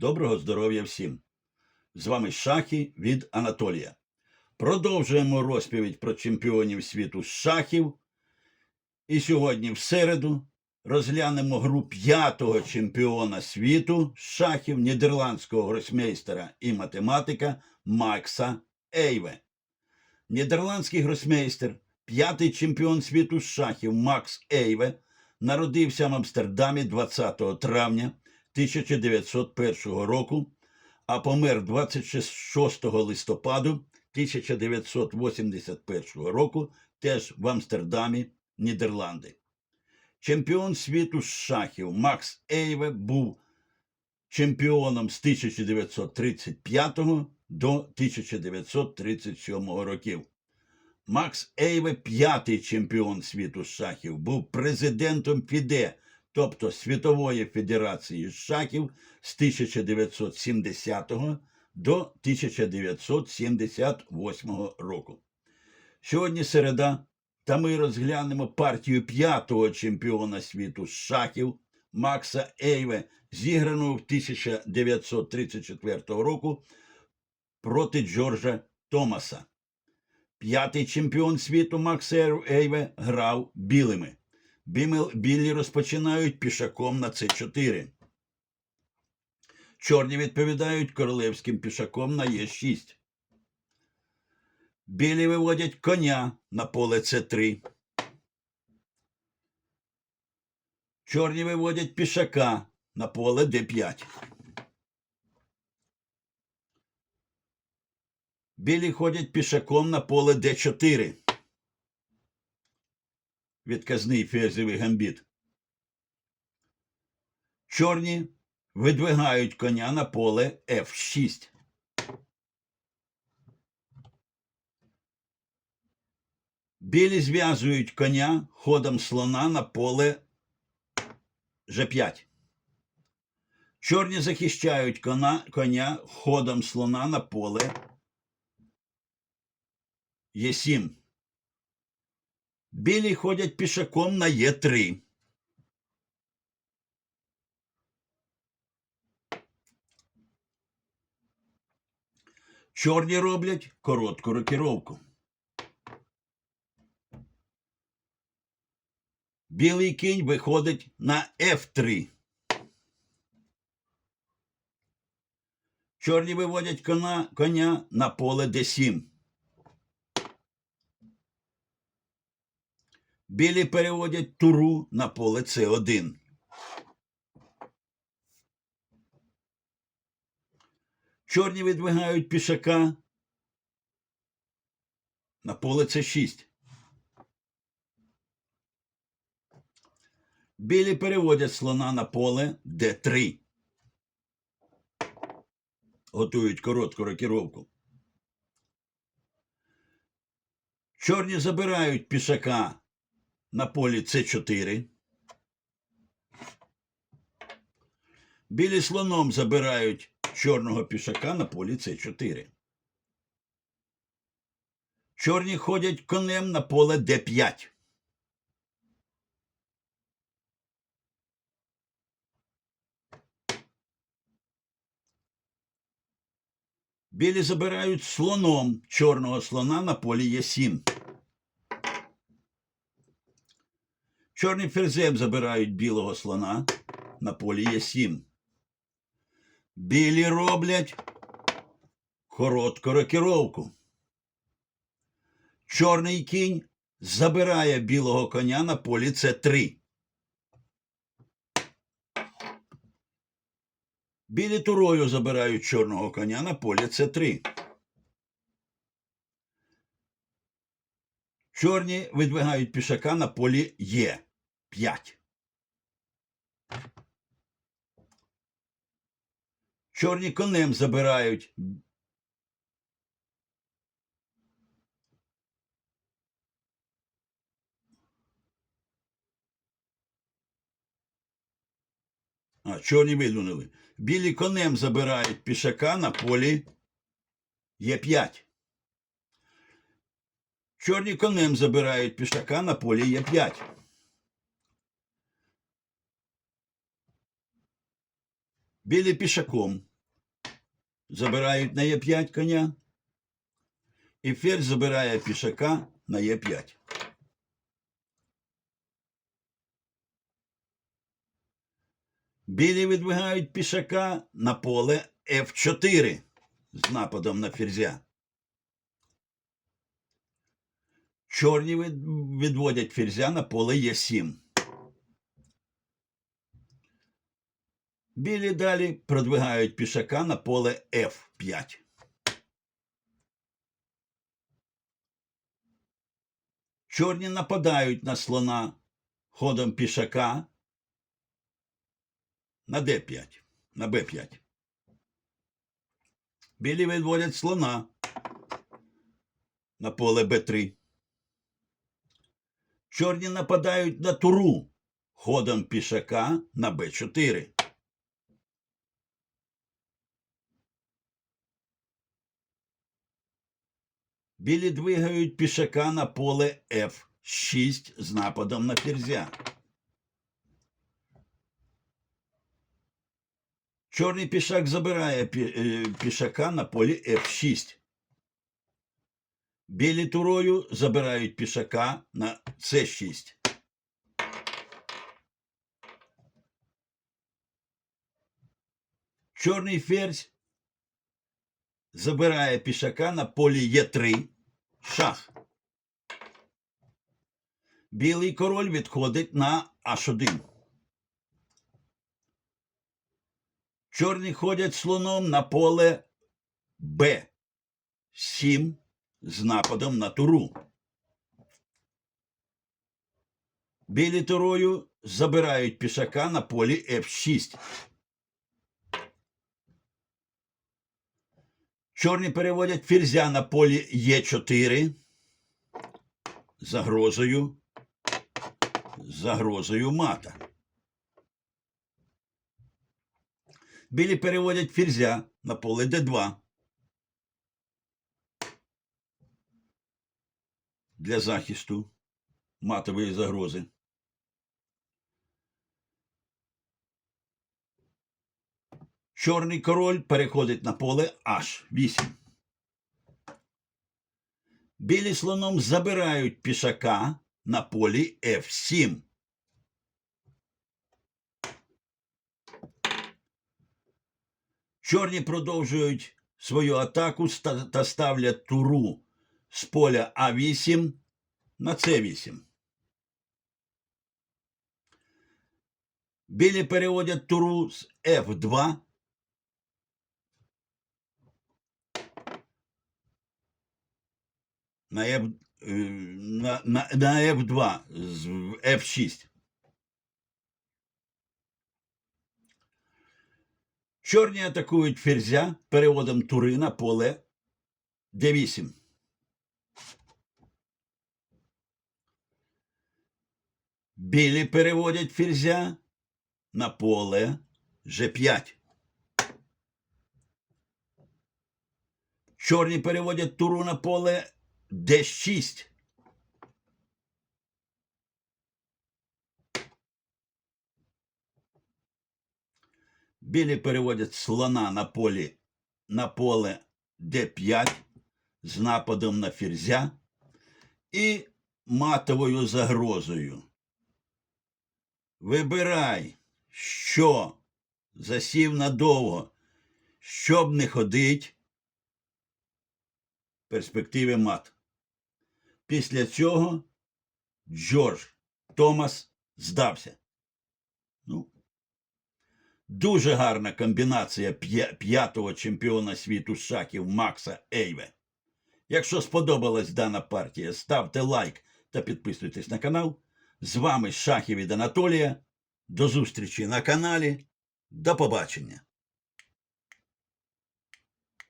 Доброго здоров'я всім! З вами шахи від Анатолія. Продовжуємо розповідь про чемпіонів світу з шахів. І сьогодні, в середу, розглянемо гру п'ятого чемпіона світу шахів нідерландського гросмейстера і математика Макса Ейве. Нідерландський гросмейстер, п'ятий чемпіон світу з шахів Макс Ейве, народився в Амстердамі 20 травня 1901 року, а помер 26 листопаду 1981 року теж в Амстердамі, Нідерланди. Чемпіон світу з шахів Макс Ейве був чемпіоном з 1935 до 1937 років. Макс Ейве, п'ятий чемпіон світу з шахів, був президентом ФІДЕ, тобто Світової Федерації шахів з 1970 до 1978 року. Сьогодні середа, та ми розглянемо партію п'ятого чемпіона світу з шахів Макса Ейве, зіграну в 1934 року проти Джорджа Томаса. П'ятий чемпіон світу Макс Ейве грав білими. Білі розпочинають пішаком на С4. Чорні відповідають королевським пішаком на Е6. Білі виводять коня на поле С3. Чорні виводять пішака на поле Д5. Білі ходять пішаком на поле Д4. Відказний ферзевий гамбіт. Чорні видвигають коня на поле F6. Білі зв'язують коня ходом слона на поле G5. Чорні захищають коня, коня ходом слона на поле Е7. Білі ходять пішаком на Е3. Чорні роблять коротку рокіровку. Білий кінь виходить на F3. Чорні виводять коня, коня на поле D7. Білі переводять туру на поле С1. Чорні видвигають пішака на поле С6. Білі переводять слона на поле Д3. Готують коротку рокіровку. Чорні забирають пішака на полі С4. Білі слоном забирають чорного пішака на полі С4. Чорні ходять конем на поле Д5. Білі забирають слоном чорного слона на полі Е7. Чорний ферзем забирають білого слона на полі Е7. Білі роблять коротку рокіровку. Чорний кінь забирає білого коня на полі С3. Білі турою забирають чорного коня на полі С3. Чорні видвигають пішака на полі Е5. Чорні конем забирають. А, чорні видвинули. Білі конем забирають пішака на полі Е5. Чорні конем забирають пішака на полі Е5. Білі пішаком забирають на Е5 коня. І ферзь забирає пішака на Е5. Білі відвигають пішака на поле F4 з нападом на ферзя. Чорні відводять ферзя на поле Е7. Білі далі продвигають пішака на поле F5. Чорні нападають на слона ходом пішака на D5, на B5. Білі відводять слона на поле Б3. Чорні нападають на туру ходом пішака на Б4. Білі двигають пішака на поле F6 з нападом на ферзя. Чорний пішак забирає е, пішака на полі F6. Білі турою забирають пішака на С6. Чорний ферзь забирає пішака на полі Е3. Шах. Білий король відходить на H1. Чорні ходять слоном на поле Б7 з нападом на туру. Білі турою забирають пішака на полі F6. Чорні переводять ферзя на полі Е4 загрозою, загрозою мата. Білі переводять ферзя на поле Д2 для захисту матової загрози. Чорний король переходить на поле H8. Білі слоном забирають пішака на полі F7. Чорні продовжують свою атаку та ставлять туру з поля А8 на С8. Білі переводять туру з F2 на, F, е, на, на, на F2 з F6. Чорні атакують ферзя переводом тури на поле D8. Білі переводять ферзя на поле G5. Чорні переводять туру на поле D6. Білі переводять слона на полі на поле D5 з нападом на ферзя і матовою загрозою. Вибирай, що засів надовго, щоб не ходить перспективи мат. Після цього Джордж Томас здався. Ну, дуже гарна комбінація п'ятого чемпіона світу з шахів Макса Ейве. Якщо сподобалась дана партія, ставте лайк та підписуйтесь на канал. З вами Шахів від Анатолія. До зустрічі на каналі. До побачення.